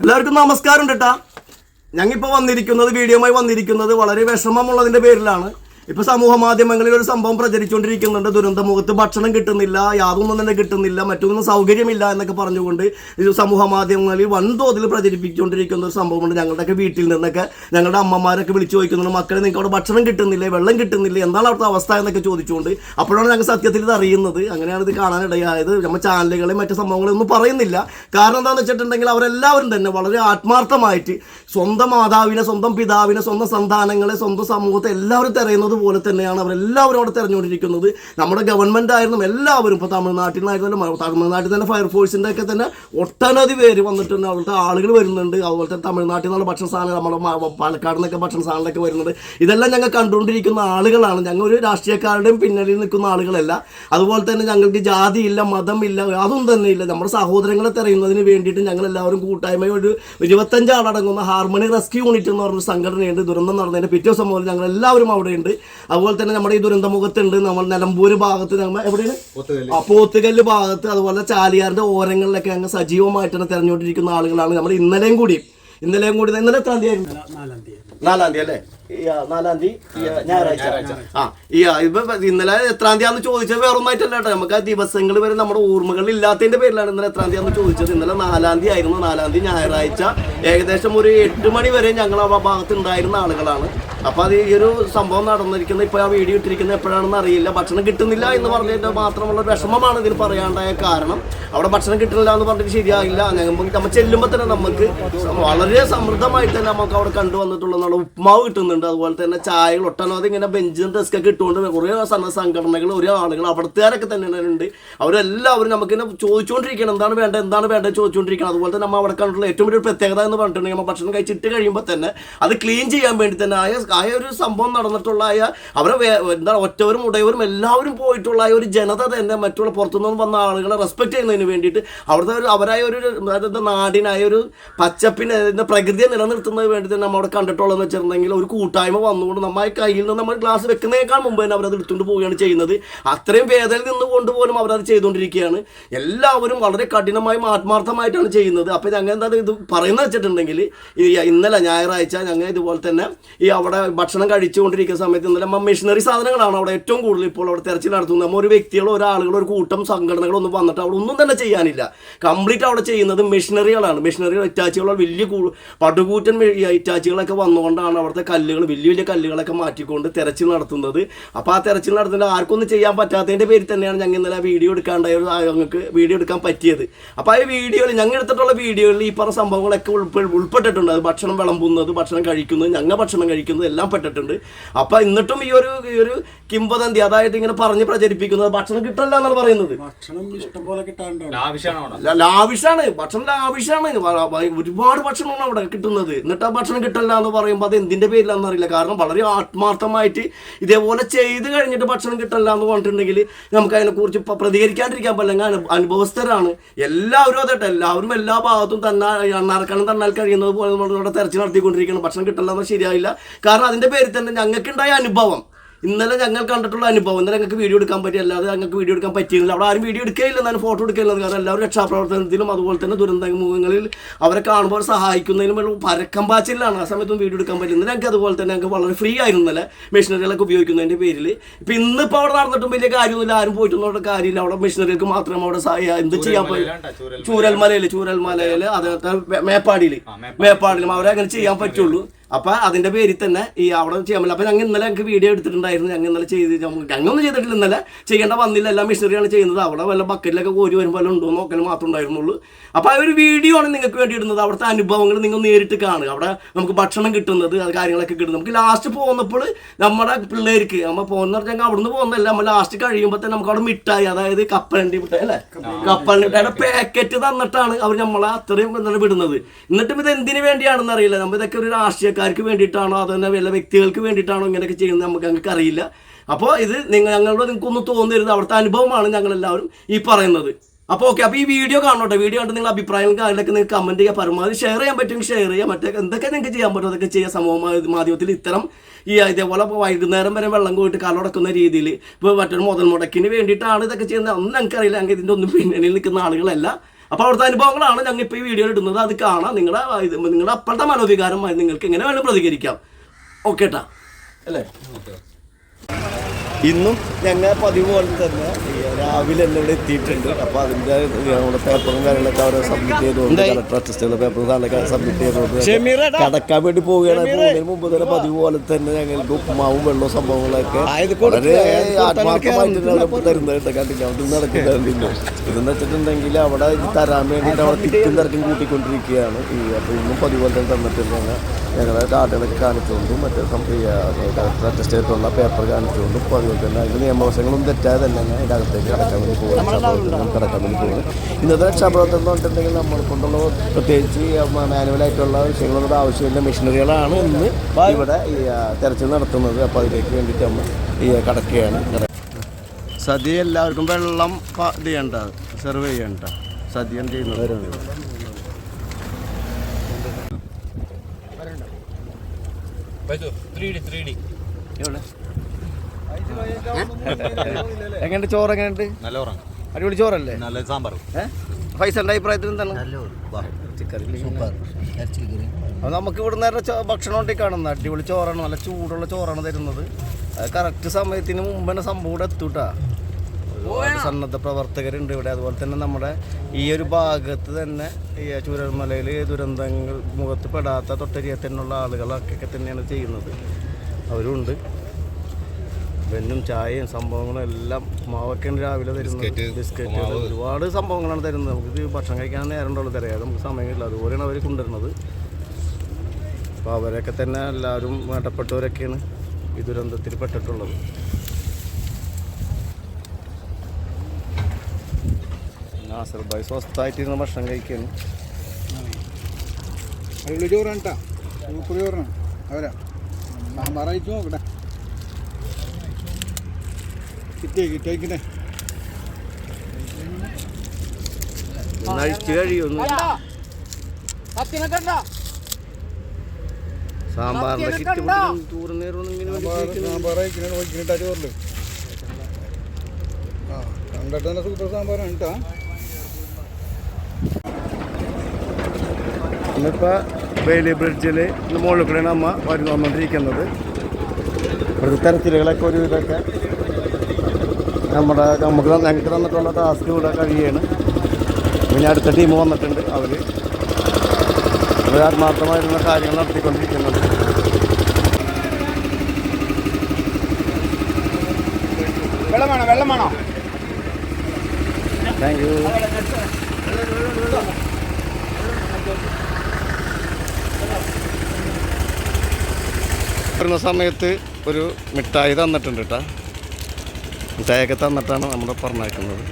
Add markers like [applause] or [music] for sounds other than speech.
എല്ലാവർക്കും നമസ്കാരം കേട്ടാ ഞങ്ങിപ്പോൾ വന്നിരിക്കുന്നത് വീഡിയോമായി വന്നിരിക്കുന്നത് വളരെ വിഷമമുള്ളതിന്റെ പേരിലാണ്. ഇപ്പൊ സമൂഹ മാധ്യമങ്ങളിൽ ഒരു സംഭവം പ്രചരിച്ചുകൊണ്ടിരിക്കുന്നുണ്ട്. ദുരന്തമുഖത്ത് ഭക്ഷണം കിട്ടുന്നില്ല യാതൊന്നും തന്നെ കിട്ടുന്നില്ല മറ്റൊന്നും സൗകര്യമില്ല എന്നൊക്കെ പറഞ്ഞുകൊണ്ട് സമൂഹ മാധ്യമങ്ങളിൽ വൻതോതിൽ പ്രചരിപ്പിച്ചുകൊണ്ടിരിക്കുന്ന ഒരു സംഭവമുണ്ട്. ഞങ്ങളുടെയൊക്കെ വീട്ടിൽ നിന്നൊക്കെ ഞങ്ങളുടെ അമ്മമാരൊക്കെ വിളിച്ചു ചോദിക്കുന്നുണ്ട് മക്കളെ നിങ്ങൾക്ക് അവിടെ ഭക്ഷണം കിട്ടുന്നില്ല? വെള്ളം കിട്ടുന്നില്ല? എന്താണ് അവിടുത്തെ അവസ്ഥ? എന്നൊക്കെ ചോദിച്ചുകൊണ്ട് അപ്പോഴാണ് ഞങ്ങൾ സത്യത്തിൽ ഇത് അറിയുന്നത്. അങ്ങനെയാണ് ഇത് കാണാനിടയായത്. നമ്മൾ ചാനലുകളെ മറ്റു സംഭവങ്ങളൊന്നും പറയുന്നില്ല. കാരണം എന്താണെന്ന് വെച്ചിട്ടുണ്ടെങ്കിൽ അവരെല്ലാവരും തന്നെ വളരെ ആത്മാർത്ഥമായിട്ട് സ്വന്തം മാതാവിനെ സ്വന്തം പിതാവിനെ സ്വന്തം സന്താനങ്ങളെ സ്വന്തം സമൂഹത്തെ എല്ലാവരും തിരയുന്നത് പോലെ തന്നെയാണ് അവരെല്ലാവരും അവിടെ തെരഞ്ഞുകൊണ്ടിരിക്കുന്നത്. നമ്മുടെ ഗവൺമെന്റ് ആയിരുന്നു എല്ലാവരും ഇപ്പോൾ തമിഴ്നാട്ടിൽ നിന്നായിരുന്നാലും മ- തമിഴ്നാട്ടിൽ തന്നെ ഫയർഫോഴ്സിന്റെ ഒക്കെ തന്നെ ഒട്ടനവധി പേര് വന്നിട്ടുണ്ട്. അവിടുത്തെ ആളുകൾ വരുന്നുണ്ട്. അതുപോലെ തന്നെ തമിഴ്നാട്ടിൽ നിന്നുള്ള ഭക്ഷണ സാധനം നമ്മുടെ പാലക്കാട് നിന്നൊക്കെ ഭക്ഷണ സാധനങ്ങളൊക്കെ വരുന്നുണ്ട്. ഇതെല്ലാം ഞങ്ങൾ കണ്ടുകൊണ്ടിരിക്കുന്ന ആളുകളാണ്. ഞങ്ങൾ ഒരു രാഷ്ട്രീയക്കാരുടെയും പിന്നണിയിൽ നിൽക്കുന്ന ആളുകളല്ല. അതുപോലെ തന്നെ ഞങ്ങൾക്ക് ജാതിയില്ല മതമില്ല അതും തന്നെ ഇല്ല. നമ്മുടെ സഹോദരങ്ങളെ തെരയുന്നതിന് വേണ്ടിയിട്ട് ഞങ്ങൾ എല്ലാവരും കൂട്ടായ്മ ഒരു ഇരുപത്തഞ്ച് ആളടങ്ങുന്ന ഹാർമണി റെസ്ക്യൂ യൂണിറ്റ് എന്ന് പറഞ്ഞൊരു സംഘടനയുണ്ട്. ദുരന്തം നടന്നതിന്റെ പിറ്റേ ദിവസം ഞങ്ങൾ എല്ലാവരും അവിടെയുണ്ട്. അതുപോലെ തന്നെ നമ്മുടെ ഈ ദുരന്തമുഖത്തുണ്ട് നമ്മൾ നിലമ്പൂര് ഭാഗത്ത് നമ്മൾ എവിടെയാണ്? ആ പോത്തുകല്ല് ഭാഗത്ത് അതുപോലെ ചാലിയാറിന്റെ ഓരങ്ങളിലൊക്കെ അങ്ങ് സജീവമായിട്ട് തന്നെ തെരഞ്ഞുകൊണ്ടിരിക്കുന്ന ആളുകളാണ്. നമ്മൾ ഇന്നലെയും കൂടി ഇന്നലെയും കൂടി ഇന്നലെ എത്രാം തീയതി നാലാം തീയതി. നാലാം തീയതി അല്ലേ? നാലാം തീയതി ഞായറാഴ്ച. ആ ഈ ഇപ്പൊ ഇന്നലെ എത്രാം തീയതി ചോദിച്ചത് വേറെ ഒന്നായിട്ടല്ല കേട്ടോ. നമുക്ക് ആ ദിവസങ്ങൾ വരെ നമ്മുടെ ഓർമ്മകൾ ഇല്ലാത്തതിന്റെ പേരിലാണ് ഇന്നലെ എത്രാം തീയതി ചോദിച്ചത്. ഇന്നലെ നാലാം തീയതി ആയിരുന്നു. നാലാം തീയതി ഞായറാഴ്ച. ഏകദേശം ഒരു എട്ട് മണി വരെ ഞങ്ങൾ ആ ഭാഗത്ത് ഉണ്ടായിരുന്ന ആളുകളാണ്. അപ്പൊ അത് ഈ ഒരു സംഭവം നടന്നിരിക്കുന്നത് ഇപ്പൊ ആ വീഡിയോ ഇട്ടിരിക്കുന്നത് എപ്പോഴാണെന്ന് അറിയില്ല. ഭക്ഷണം കിട്ടുന്നില്ല എന്ന് പറഞ്ഞതിന്റെ മാത്രമുള്ള വിഷമമാണ് ഇതിന് പറയാണ്ടായ കാരണം. അവിടെ ഭക്ഷണം കിട്ടുന്നില്ല എന്ന് പറഞ്ഞിട്ട് ശരിയായില്ല. ഞങ്ങൾ നമ്മൾ ചെല്ലുമ്പോൾ തന്നെ നമുക്ക് വളരെ സമൃദ്ധമായിട്ട് തന്നെ നമുക്ക് അവിടെ കണ്ടുവന്നിട്ടുള്ള ഉപ്മാവ് ഉപ്മാവ് കിട്ടുന്നുണ്ട് അതുപോലെ തന്നെ ചായകൾ ഒട്ടനവധി ഇങ്ങനെ ബെഞ്ചും ഡെസ്ക് ഒക്കെ ഇട്ടുകൊണ്ട് കുറേ സംഘടനകൾ ഒരേ ആളുകൾ അവിടുത്തുകാരൊക്കെ തന്നെ ഉണ്ട്. അവരെല്ലാവരും നമുക്കിങ്ങനെ ചോദിച്ചുകൊണ്ടിരിക്കണം എന്താണ് വേണ്ടത്? എന്താണ് വേണ്ടത് ചോദിച്ചുകൊണ്ടിരിക്കണം അതുപോലെ തന്നെ നമ്മൾ അവിടെ കണ്ടിട്ടുള്ള ഏറ്റവും വലിയ പ്രത്യേകത എന്ന് പറഞ്ഞിട്ടുണ്ടെങ്കിൽ നമ്മൾ ഭക്ഷണം കഴിച്ചിട്ട് കഴിയുമ്പോൾ തന്നെ അത് ക്ലീൻ ചെയ്യാൻ വേണ്ടി തന്നെ ആയ ആയ ഒരു സംഭവം നടന്നിട്ടുള്ള ആയ അവരെ എന്താണ് എന്താ ഒറ്റവരും ഉടയവരും എല്ലാവരും പോയിട്ടുള്ള ഒരു ജനത തന്നെ മറ്റുള്ള പുറത്തുനിന്ന് വന്ന ആളുകളെ റെസ്പെക്ട് ചെയ്യുന്നതിന് വേണ്ടിയിട്ട് അവിടുത്തെ ഒരു അവരായ ഒരു നാടിനായ ഒരു പച്ചപ്പിനെ പ്രകൃതിയെ നിലനിർത്തുന്നതിന് വേണ്ടി തന്നെ നമ്മൾ അവിടെ കണ്ടിട്ടുള്ളതെന്ന് വെച്ചിട്ടുണ്ടെങ്കിൽ ഒരു കൂട്ടായ്മ വന്നുകൊണ്ട് നമ്മുടെ കയ്യിൽ നിന്ന് നമ്മൾ ഗ്ലാസ് വെക്കുന്നതിനേക്കാൾ മുമ്പ് തന്നെ അവരത് എടുത്തുകൊണ്ട് പോവുകയാണ് ചെയ്യുന്നത്. അത്രയും വേദനയിൽ നിന്നുകൊണ്ട് പോലും അവരത് ചെയ്തുകൊണ്ടിരിക്കുകയാണ്. എല്ലാവരും വളരെ കഠിനമായും ആത്മാർത്ഥമായിട്ടാണ് ചെയ്യുന്നത്. അപ്പോൾ ഞങ്ങൾ എന്താ ഇത് പറയുന്നത് വെച്ചിട്ടുണ്ടെങ്കിൽ ഇന്നലെ ഞായറാഴ്ച ഞങ്ങൾ ഇതുപോലെ തന്നെ ഈ അവിടെ ഭക്ഷണം കഴിച്ചുകൊണ്ടിരിക്കുന്ന സമയത്ത് ഇന്നലെ മെഷീനറി സാധനങ്ങളാണ് അവിടെ ഏറ്റവും കൂടുതൽ ഇപ്പോൾ അവിടെ തെരച്ചിൽ നടത്തുന്നത്. നമ്മൾ ഒരു വ്യക്തികളോ ഒരാളുകളോ ഒരു കൂട്ടം സംഘടനകളോ ഒന്നും വന്നിട്ട് അവിടെ ഒന്നും തന്നെ ചെയ്യാനില്ല. കംപ്ലീറ്റ് അവിടെ ചെയ്യുന്നത് മെഷീനറികളാണ് മെഷീനറികൾ ഇറ്റാച്ചുകളോ വലിയ പടുകൂറ്റൻ ഇറ്റാച്ചികളൊക്കെ വന്നുകൊണ്ടാണ് അവിടുത്തെ കല്ലുകൾ വലിയ വലിയ കല്ലുകളൊക്കെ മാറ്റിക്കൊണ്ട് തെരച്ചിൽ നടത്തുന്നത്. അപ്പോൾ ആ തെരച്ചിൽ നടത്തുന്നത് ആർക്കൊന്നും ചെയ്യാൻ പറ്റാത്തതിന്റെ പേരിൽ തന്നെയാണ് ഞങ്ങൾ ഇന്നലെ ആ വീഡിയോ എടുക്കാണ്ടായ ഒരു ഞങ്ങൾക്ക് വീഡിയോ എടുക്കാൻ പറ്റിയത്. അപ്പോൾ ആ വീഡിയോയിൽ ഞങ്ങൾ എടുത്തിട്ടുള്ള വീഡിയോയിൽ ഈ പറഞ്ഞ സംഭവങ്ങളൊക്കെ ഉൾപ്പെ- ഉൾപ്പെട്ടിട്ടുണ്ട്. അത് ഭക്ഷണം വിളമ്പുന്നത് ഭക്ഷണം കഴിക്കുന്നത് ഞങ്ങൾ ഭക്ഷണം കഴിക്കുന്നത് എല്ലാം പെട്ടിട്ടുണ്ട്. അപ്പോൾ എന്നിട്ടും ഈ ഒരു ഈ ഒരു കിംവദന്തി അതായത് ഇങ്ങനെ പറഞ്ഞ് പ്രചരിപ്പിക്കുന്നത് ഭക്ഷണം കിട്ടല്ല എന്നാണ് പറയുന്നത്. ഭക്ഷണം ലാവിഷാണ് ഭക്ഷണം ലാവിഷാണ്. ഒരുപാട് ഭക്ഷണമാണ് അവിടെ കിട്ടുന്നത്. എന്നിട്ട് ആ ഭക്ഷണം കിട്ടല്ല എന്ന് പറയുമ്പോൾ അത് എന്തിന്റെ പേരിലാണെന്ന് അറിയില്ല. കാരണം വളരെ ആത്മാർത്ഥമായിട്ട് ഇതേപോലെ ചെയ്ത് കഴിഞ്ഞിട്ട് ഭക്ഷണം കിട്ടല്ല എന്ന് പറഞ്ഞിട്ടുണ്ടെങ്കിൽ നമുക്ക് അതിനെക്കുറിച്ച് പ്രതികരിക്കാണ്ടിരിക്കാൻ പറ്റില്ല. അനു- അനുഭവസ്ഥരാണ്. എല്ലാവരും അതെട്ടെ എല്ലാവരും എല്ലാ ഭാഗത്തും തന്നെ എണ്ണാർക്കാനും തന്നാൽ കഴിയുന്നത് പോലെ നമ്മളിവിടെ തെരച്ചിൽ നടത്തിക്കൊണ്ടിരിക്കണം ഭക്ഷണം കിട്ടല്ല എന്ന് ശരിയായില്ല. കാരണം അതിന്റെ പേരിൽ തന്നെ ഞങ്ങൾക്കുണ്ടായ അനുഭവം. ഇന്നലെ ഞങ്ങൾ കണ്ടിട്ടുള്ള അനുഭവം. ഇന്നലെ ഞങ്ങൾക്ക് വീഡിയോ എടുക്കാൻ പറ്റി അല്ലാതെ ഞങ്ങൾക്ക് വീഡിയോ എടുക്കാൻ പറ്റിയിരുന്നില്ല. അവിടെ ആരും വീഡിയോ എടുക്കുകയില്ല എന്നാലും ഫോട്ടോ എടുക്കുകയില്ല. കാരണം എല്ലാവരും രക്ഷാപ്രവർത്തനത്തിലും അതുപോലെ തന്നെ ദുരന്തമുഖങ്ങളിൽ അവരെ കാണുമ്പോൾ സഹായിക്കുന്നതിനും പരക്കം പാച്ചിലാണ്. ആ സമയത്തും വീഡിയോ എടുക്കാൻ പറ്റില്ല. ഇന്നലെ ഞങ്ങൾക്ക് അതുപോലെ തന്നെ ഞങ്ങൾക്ക് വളരെ ഫ്രീ ആയിരുന്നു ഇന്നലെ. മെഷീനറികളൊക്കെ ഉപയോഗിക്കുന്നതിന്റെ പേരിൽ ഇപ്പം ഇന്നിപ്പോൾ അവിടെ നടന്നിട്ടും വലിയ കാര്യമൊന്നുമില്ല. ആരും പോയിട്ടൊന്നും കാര്യമില്ല. അവിടെ മെഷീനറികൾക്ക് മാത്രം അവിടെ സഹായ- എന്ത് ചെയ്യാൻ പറ്റും ചൂരൽമലയിൽ ചൂരൽമലയിൽ അതേപോലെ മേപ്പാടിയിൽ മേപ്പാടിലും അവരെ അങ്ങനെ ചെയ്യാൻ പറ്റുള്ളൂ. അപ്പൊ അതിന്റെ പേരിൽ തന്നെ ഈ അവിടെ ചെയ്യാൻ പറ്റില്ല. അപ്പൊ ഞങ്ങൾ ഇന്നലെ ഞങ്ങൾക്ക് വീഡിയോ എടുത്തിട്ടുണ്ടായിരുന്നു. ഞങ്ങൾ ഇന്നലെ ചെയ്ത് ഞങ്ങളൊന്നും ചെയ്തിട്ടില്ല ഇന്നലെ. ചെയ്യേണ്ട വന്നില്ല. എല്ലാം മിഷനറിയാണ് ചെയ്യുന്നത്. അവിടെ വല്ല ബക്കറ്റിലൊക്കെ കോരി വരുമ്പോൾ ഉണ്ടോ എന്ന് നോക്കൽ മാത്രമേ ഉണ്ടായിരുന്നുള്ളൂ. അപ്പൊ ആ ഒരു വീഡിയോ ആണ് നിങ്ങൾക്ക് വേണ്ടി ഇടുന്നത്. അവിടുത്തെ അനുഭവങ്ങൾ നിങ്ങൾ നേരിട്ട് കാണുക. അവിടെ നമുക്ക് ഭക്ഷണം കിട്ടുന്നത് അത് കാര്യങ്ങളൊക്കെ കിട്ടും നമുക്ക് ലാസ്റ്റ് പോകുന്നപ്പോൾ നമ്മുടെ പിള്ളേർക്ക് നമ്മൾ പോകുന്ന പറഞ്ഞാൽ അവിടുന്ന് പോകുന്നതല്ല നമ്മൾ ലാസ്റ്റ് കഴിയുമ്പോൾ തന്നെ നമുക്ക് അവിടെ മിഠായി അതായത് കപ്പലണ്ടി മിഠായി അല്ലേ? കപ്പലണ്ടി മിഠായിയുടെ പാക്കറ്റ് തന്നിട്ടാണ് അവർ നമ്മളെ അത്രയും വിടുന്നത്. എന്നിട്ടും ഇത് എന്തിനു വേണ്ടിയാണെന്ന് അറിയില്ല. നമ്മൾ ഇതൊക്കെ ഒരു രാഷ്ട്രീയക്കാർക്ക് വേണ്ടിയിട്ടാണോ? അതോ തന്നെ വല്ല വ്യക്തികൾക്ക് വേണ്ടിയിട്ടാണോ ഇങ്ങനെയൊക്കെ ചെയ്യുന്നത് നമുക്ക് ഞങ്ങൾക്ക് അറിയില്ല. അപ്പോൾ ഇത് നിങ്ങൾ ഞങ്ങളുടെ നിങ്ങൾക്കൊന്ന് തോന്നരുത്. അവിടുത്തെ അനുഭവമാണ് ഞങ്ങളെല്ലാവരും ഈ പറയുന്നത്. അപ്പോൾ ഓക്കെ അപ്പോൾ ഈ വീഡിയോ കാണോട്ടെ വീഡിയോ കണ്ട് നിങ്ങൾ അഭിപ്രായങ്ങൾ കാര്യങ്ങളൊക്കെ നിങ്ങൾക്ക് കമന്റ് ചെയ്യുക. പരമാവധി ഷെയർ ചെയ്യാൻ പറ്റുമെങ്കിൽ ഷെയർ ചെയ്യുക. മറ്റേ എന്തൊക്കെ നിങ്ങൾക്ക് ചെയ്യാൻ പറ്റും? അതൊക്കെ ചെയ്യുക. സമൂഹ മാധ്യമത്തിൽ ഇത്തരം ഈ ഇതേപോലെ വൈകുന്നേരം വരെ വെള്ളം പോയിട്ട് കാലടക്കുന്ന രീതിയിൽ ഇപ്പോൾ മറ്റൊരു മുതൽ മുടക്കിന് വേണ്ടിയിട്ടാണ് ഇതൊക്കെ ചെയ്യുന്നത്. ഒന്നും ഞങ്ങൾക്കറിയില്ല. ഞങ്ങൾക്ക് ഇതിന്റെ ഒന്നും പിന്നണിയിൽ നിൽക്കുന്ന ആളുകളല്ല. അപ്പോൾ അവിടുത്തെ അനുഭവങ്ങളാണ് ഞങ്ങൾ ഇപ്പോൾ ഈ വീഡിയോ ഇടുന്നത്. അത് കാണാം. നിങ്ങളുടെ ഇത് നിങ്ങളുടെ അപ്പോഴത്തെ മനോവികാരമായി നിങ്ങൾക്ക് എങ്ങനെ വേണം പ്രതികരിക്കാം. ഓക്കെ ട്ടാ? അല്ലേ? ഇന്നും ഞങ്ങൾ പതിവ് പോലെ തന്നെ രാവിലെ തന്നെ ഇവിടെ എത്തിയിട്ടുണ്ട്. അപ്പോൾ അതിന്റെ നമ്മുടെ പേപ്പറും കാര്യങ്ങളൊക്കെ അവരെ സബ്മിറ്റ് ചെയ്തുകൊണ്ട് കളക്ടർ അസിസ്റ്റുള്ള പേപ്പറും കാര്യങ്ങളൊക്കെ സബ്മിറ്റ് ചെയ്തുകൊണ്ട് കടക്കാൻ വേണ്ടി പോവുകയാണ്. പോകുന്നതിന് മുമ്പ് തന്നെ പതിവ് പോലെ തന്നെ ഞങ്ങൾക്ക് ഉപ്പുമാവും വെള്ളവും സംഭവങ്ങളൊക്കെ വളരെ ആത്മാർത്ഥമായിട്ടാണ് തരുന്നത് കണ്ടില്ല? അവിടെ നടക്കുന്നുണ്ടല്ലോ ഇതെന്ന് വെച്ചിട്ടുണ്ടെങ്കിൽ അവിടെ ഇത് തരാൻ വേണ്ടിയിട്ട് അവിടെ തിക്കും തിരക്കും കൂട്ടിക്കൊണ്ടിരിക്കുകയാണ്. ഈ അപ്പോൾ ഇന്നും പതിവ് പോലെ തന്നെ തന്നിട്ടുണ്ട് ഞങ്ങൾ കാർഡുകളൊക്കെ കാണിച്ചുകൊണ്ടും മറ്റേ കളക്ടർ ചെയ്തിട്ടുള്ള പേപ്പർ കാണിച്ചുകൊണ്ടും അപ്പോൾ അതുപോലെ തന്നെ അതിന്റെ നിയമവശങ്ങളും തെറ്റാതെ തന്നെ അതിന്റെ അകത്തേക്ക് കടക്കാൻ വേണ്ടി പോകുന്നത് കടക്കാൻ വേണ്ടി പോകുന്നത് ഇന്നത്തെ രക്ഷാപ്രവർത്തനം എന്ന് പറഞ്ഞിട്ടുണ്ടെങ്കിൽ നമ്മൾ കൊണ്ടുള്ള പ്രത്യേകിച്ച് മാനുവലായിട്ടുള്ള വിഷയങ്ങളൊന്നും ആവശ്യമില്ല. മെഷീനറികളാണ് ഇന്ന് ഇവിടെ ഈ തെരച്ചിൽ നടത്തുന്നത്. അപ്പോൾ അതിലേക്ക് വേണ്ടിയിട്ട് നമ്മൾ ഈ കടക്കുകയാണ്. സദ്യ എല്ലാവർക്കും വെള്ളം ഇത് ചെയ്യണ്ട സെർവ് ചെയ്യേണ്ട. സദ്യം ചെയ്യുന്നത് [laughs] എങ്ങനെയുണ്ട് ചോറ് എങ്ങനെയുണ്ട് നല്ല ഉറങ്ങ അടിപൊളി ചോറല്ലേ? നല്ല സാമ്പാർ ഫൈസലിന്റെ അഭിപ്രായത്തിൽ എന്താണ്? അപ്പോൾ നമുക്ക് ഇവിടെ നേരെ ഭക്ഷണം ഉണ്ടെങ്കിൽ കാണുന്നത് അടിപൊളി ചോറാണ്. നല്ല ചൂടുള്ള ചോറാണ് തരുന്നത്. കറക്റ്റ് സമയത്തിന് മുമ്പ് തന്നെ സംഭവം ഇവിടെ എത്തൂട്ടാ. ഒരുപാട് സന്നദ്ധ പ്രവർത്തകരുണ്ട് ഇവിടെ. അതുപോലെ തന്നെ നമ്മുടെ ഈ ഒരു ഭാഗത്ത് തന്നെ ഈ ചൂരൽമലയിൽ ദുരന്തങ്ങൾ മുഖത്ത് പെടാത്ത തൊട്ടരിയത്തിനുള്ള ആളുകളൊക്കെ തന്നെയാണ് ചെയ്യുന്നത്. അവരുണ്ട്. ബെന്നും ചായയും സംഭവങ്ങളും എല്ലാം മാവൊക്കെയാണ് രാവിലെ തരുന്നത്. ബിസ്ക്കറ്റ്, ബിസ്ക്കറ്റ് ഒരുപാട് സംഭവങ്ങളാണ് തരുന്നത്. നമുക്ക് ഭക്ഷണം കഴിക്കാൻ നേരം ഉള്ളൂ തരാം നമുക്ക് സമയമില്ല. അതുപോലെയാണ് അവർ കൊണ്ടുവരുന്നത്. അപ്പോൾ അവരൊക്കെ തന്നെ എല്ലാവരും വേണ്ടപ്പെട്ടവരൊക്കെയാണ് ഈ ദുരന്തത്തിൽ പെട്ടിട്ടുള്ളത്. ഭായ് സ്വസ്ഥമായിട്ടിരുന്ന് ഭക്ഷണം കഴിക്കുകയാണ്. അടിപൊളി ചോറാണ് കേട്ടാ സൂപ്പർ ചോറാണ് അവരാ. സാമ്പാർ അയച്ചു നോക്കട്ടെ. കിട്ടിയേ? കിട്ടിയേക്കിട്ടെ ഒന്ന്. അഴിച്ച് കഴിയൊന്നും സാമ്പാറിന്റെ കിറ്റ് സാമ്പാർ സാമ്പാർ അയക്കണ വയ്ക്കണിട്ടാ ചോറിൽ. ആ കണ്ടിട്ട് തന്നെ സൂപ്പർ സാമ്പാറാണ് കേട്ടാ ഇന്നിപ്പോൾ വേലി ബ്രിഡ്ജിൽ മുകളിൽ കൂടെയാണ് അമ്മ വരുന്നു വന്നുകൊണ്ടിരിക്കുന്നത് ഇവിടുത്തെ തെരച്ചിലുകളൊക്കെ ഒരു ഇതൊക്കെ നമ്മുടെ നമുക്ക് ഞങ്ങൾക്ക് തന്നിട്ടുള്ള ടാസ്ക് ഇവിടെ കഴിയുകയാണ്. പിന്നെ അടുത്ത ടീം വന്നിട്ടുണ്ട് അവർ അവർ ആത്മാർത്ഥമായിരുന്ന കാര്യങ്ങൾ നടത്തിക്കൊണ്ടിരിക്കുന്നുണ്ട്. വെള്ളം വേണോ വെള്ളം വേണോ. താങ്ക് യു വരുന്ന സമയത്ത് ഒരു മിഠായി തന്നിട്ടുണ്ട് കേട്ടോ മിഠായിയൊക്കെ തന്നിട്ടാണ് നമ്മൾ പറഞ്ഞേക്കുന്നത്.